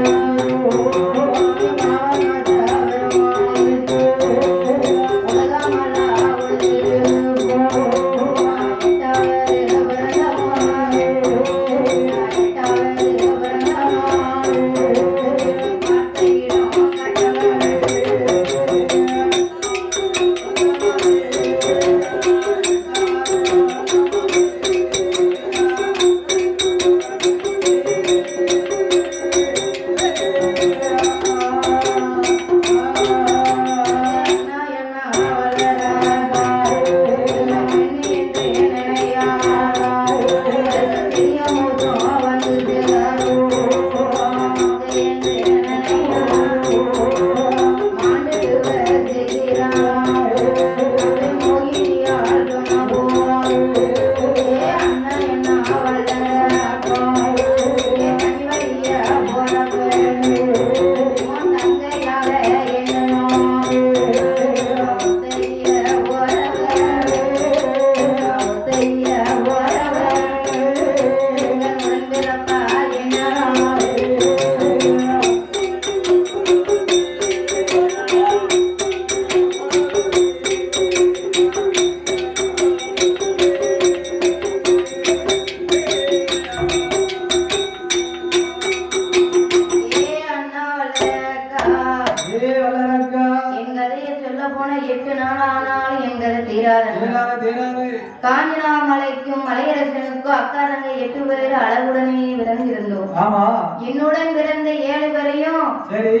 ஏ பிறந்த ஏழு பேரையும்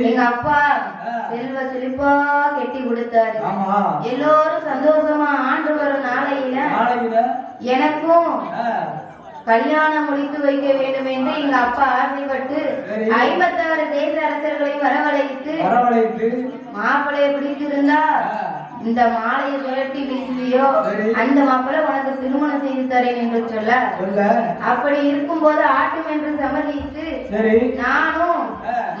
எங்க அப்பா. செல்வ செழிப்பா கட்டி கொடுத்தாரு. எல்லோரும் சந்தோஷமா ஆண்டு வரும் நாளையில எனக்கும் கல்யாணம் முடித்து வைக்க வேண்டும் என்று எங்க அப்பா ஆசைப்பட்டு. ஐம்பத்தாறு தேச அரசர்களை வரவழைத்து மாப்பிளைய பிடித்திருந்தா இந்த மாலையை சுழட்டி வீசுவியோ. அந்த மாப்பிள்ளை உனக்கு திருமணம் செய்து தரேன் என்று சொல்ல. அப்படி இருக்கும்போது ஆட்டும் என்று சரி. நானும்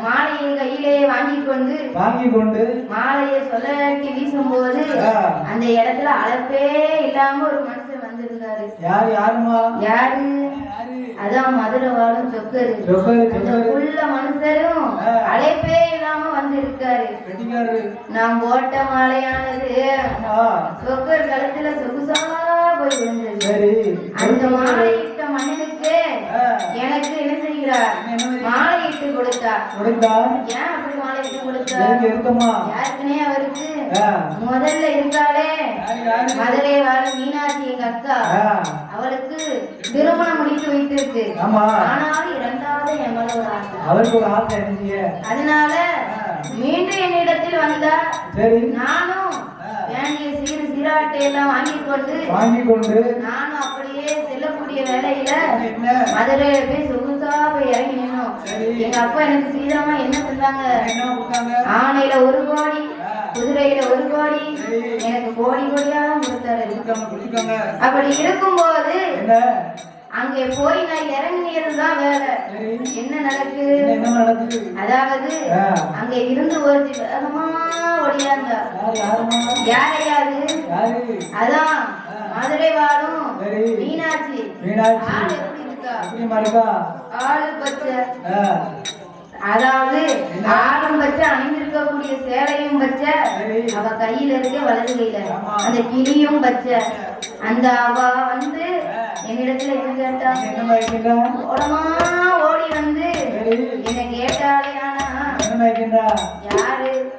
மாலையை கையிலே வாங்கி கொண்டு வாங்கி கொண்டு மாலையை சொல்லட்டி வீசும்போது ஆ. அந்த இடத்துல அளப்பே இல்லாம ஒரு மனுஷன் வந்திருந்தாரு. யார் யாருமா? யாரு? யாரு? அதான் மதுரை வாழும் சொக்கரு அந்த. புள்ள மனுஷரும். அழைப்பே வந்திருக்காரு. நான் போட்ட மாலையானது. சொக்கர் கழுத்துல சொகுசா போய் விழுந்தது அந்த மாலையிட்ட மன்னனுக்கு ஆ, எனக்கு என்ன செய்கிறார்? மாலையிட்டு கொடுத்தார் கொடுத்தா. ஏன் அப்படி மாலையிட்டு எதுக்கு கொடுத்தார் யாருக்குனே அவருக்கு? முதல்ல இருக்காளே மதுரை வாழும் மீனாட்சி எங்க அக்கா. அவளுக்கு திருமணம் முடித்து வைத்திருக்கு ஆமா. ஆனாலும் இரண்டாவது என் மேல ஒரு ஆசை. அவருக்கு ஒரு ஆசை அதனால மீண்டும் என்னிடத்தில் வந்தார். சரி. நானும் வேண்டிய சீர் சீராட்டை எல்லாம் வாங்கி கொண்டு வாங்கி கொண்டு நானும் அப்படியே செல்லக்கூடிய வேலையில என்ன? மதுரை போய் சொகுசா போய் இறங்கி நின்னோம். எங்க அப்பா எனக்கு சீக்கிரமா என்ன சொன்னாங்க ஆணையில ஒரு கோடி குதிரையில ஒரு கோடி. எனக்கு கோடி கோடியா கொடுத்தாரு. அப்படி இருக்கும்போது என்ன? அங்கே போய் நான் இறங்கினதுதான் வேலை சரி. என்ன நடக்கு அதாவது. அங்க இருந்து ஒருத்தி வேகமா யாருமா யாரையாது? யாரு? அதான் மதுரை வாழும். மீனாட்சி. மீனாட்சி. ஆள் எப்படி இருக்கா? ஆளு பச்சை. அதாவது ஆளும் பச்சை அணிந்திருக்கக்கூடிய சேலையும் பச்சை. அவ கையில இருக்க வலது கையில. அந்த கிளியும் பச்சை. அந்த அவ வந்து என்னிடத்துல என்ன கேட்டா? ஓடமா ஓடி வந்து. என்ன கேட்டாலே ஆனா. யாரு?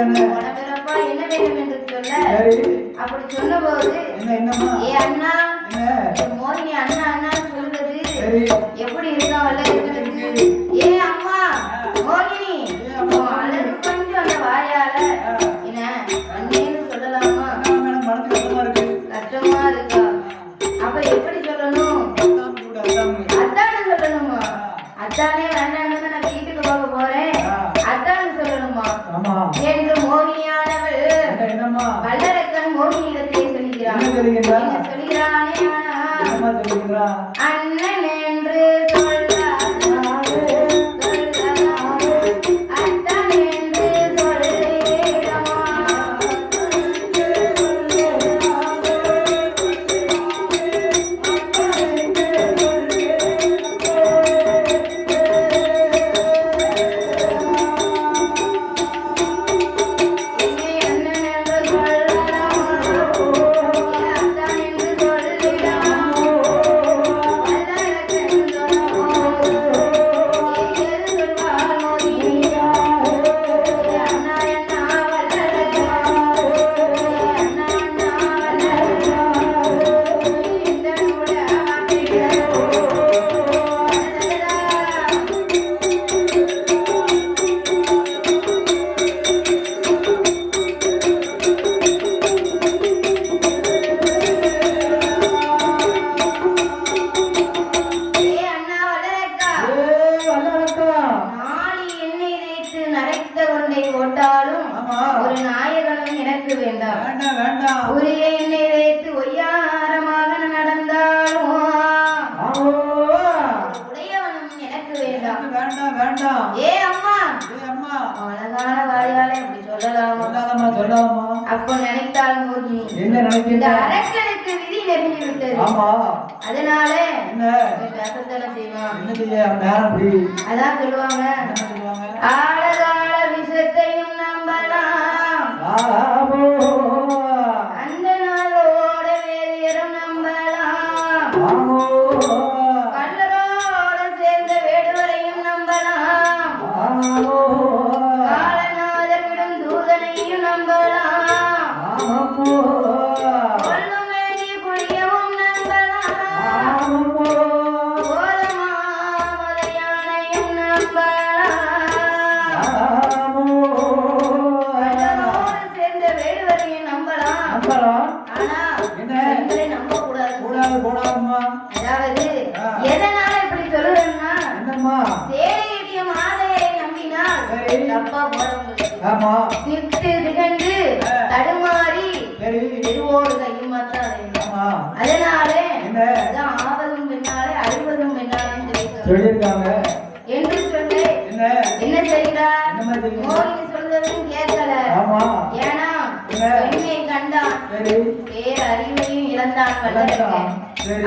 உனக்கு என்ன வேணும் என்று சொல்ல அப்படி சொன்னபோது என்ன என்னம்மா? ஏ அண்ணா என்னம்மா? வல்லரக்கன் மோகினியிடத்திலே சொல்கிறான் என்ன அண்ணன் என்று சொல்லாதே, மோகினி என்ன நினைக்கின்ற அரக்கனுக்கு விதி நெருங்கி விட்டது ஆமா. அதனால என்ன? பேசத்தானே செய்வான். என்ன செய்ய? அவன் நேரம் அப்படி அதான் சொல்லுவாங்க. ஆழகால விஷத்தையும் நம்பலாம். ஆவோ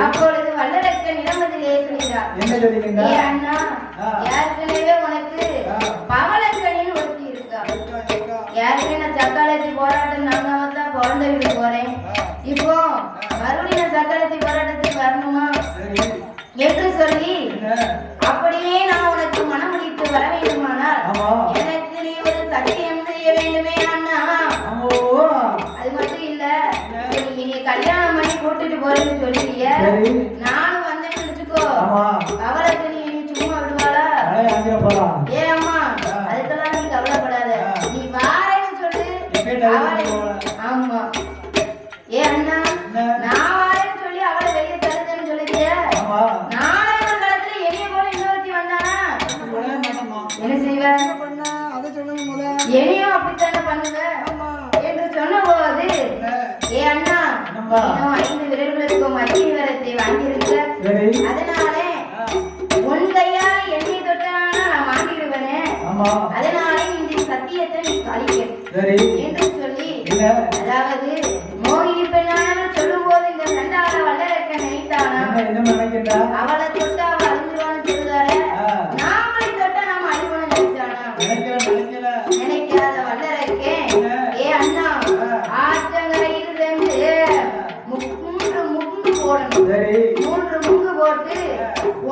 அப்பொழுது வல்லரக்கன் இடமதிலே சொல்கிறார் என்ன சொல்லியிருக்கீங்க ஏ அண்ணா ஆ. ஏற்கனவே உனக்கு ஆ. பவளக்கனின்னு ஒருத்தி இருக்கா ஏற்கனவே நான் சக்காலத்தி போராட்டம் நாங்காம தான் பிறந்த வீடு போறேன் இப்போ மறுபடியும் சக்காலத்தி போராட்டத்துக்கு வரணுமா? என்று சொல்லி அப்படியே நான் உனக்கு மனமுடித்து வர வேண்டுமானால் எனக்கு நீ ஒரு சத்தியம் செய்ய வேண்டுமே போறேன்னு சொல்லிய சரி. நானும் வந்தேன்னு வச்சுக்கோ. ஆமா. அவளுக்கு நீ நீ சும்மா விடுவாளா? ஏ அம்மா அதுக்கெல்லாம் நீ கவலைப்படாத. நீ வாரேன்னு சொல்லு. ஆமா. ஏ அண்ணா? நான் வாரேன்னு சொல்லி அவளை வெளியே தருதுன்னு சொல்லிட்டிய ஆமா. நாளை ஒரு காலத்துல என்னைய போல இன்னொருத்தி வந்தானா? என்ன செய்வ? என்னையும் அப்படித்தானே பண்ணுவ? என்று சொன்னபோது ஏ அண்ணா? இன்னும் ஐந்து விரல்களுக்கும் வாங்கியிருக்க. அதனாலே உன் கையால எண்ணெய் தொட்டானா நான் அதனாலே இந்த சத்தியத்தை நீ கழிக்க என்று சொல்லி அதாவது மோகினி பெண்ணானவர் சொல்லும் போது இந்த சண்டாள வல்லரக்க நினைத்தானா? என்ன என்ன நினைக்கின்றா அவளை தொட்டு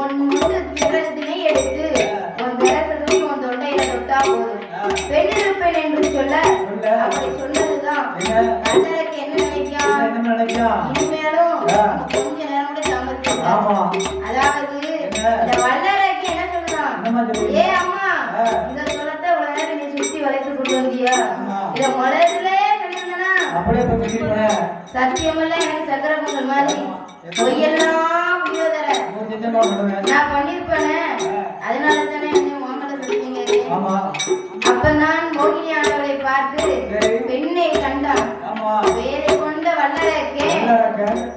எடுத்து உன் விரலத்தும் உன் தொண்டையில தொட்டா போதும். என்று சொல்ல அப்படி சொன்னதுதான். அண்ணனுக்கு என்ன நினைக்கிறான் இனிமேலும் அதாவது இந்த என்ன சொல்றான் ஏ அம்மா இந்த சொல்லத்தை உலக நீ சுத்தி வளைத்து கொண்டு வந்தியா? இத முதல்ல சத்தியமெல்லாம் எனக்கு சக்கர பொங்கல் மாதிரி பொய்யெல்லாம் நான் பண்ணிருப்பேனே. அதனால தானே என்னை உங்களை சொல்லிட்டீங்க ஆமா. அப்ப நான் மோகினி ஆண்டவரை பார்த்து சரி. பெண்ணை கண்டான். ஆமா. வேலை கொண்ட வல்லரைக்கே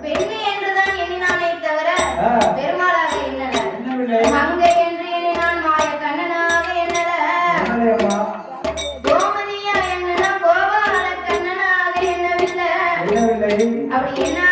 பெண்ணு என்றுதான் எண்ணினானே தவிர. பெருமாளாக எண்ணல. என்ன மங்கை என்று எண்ணினான் மாய கண்ணனாக எண்ணல. கோமதியா எண்ணனா கோபால கண்ணனாக எண்ணவில்லை. என்ன விலை அப்படி எண்ணாத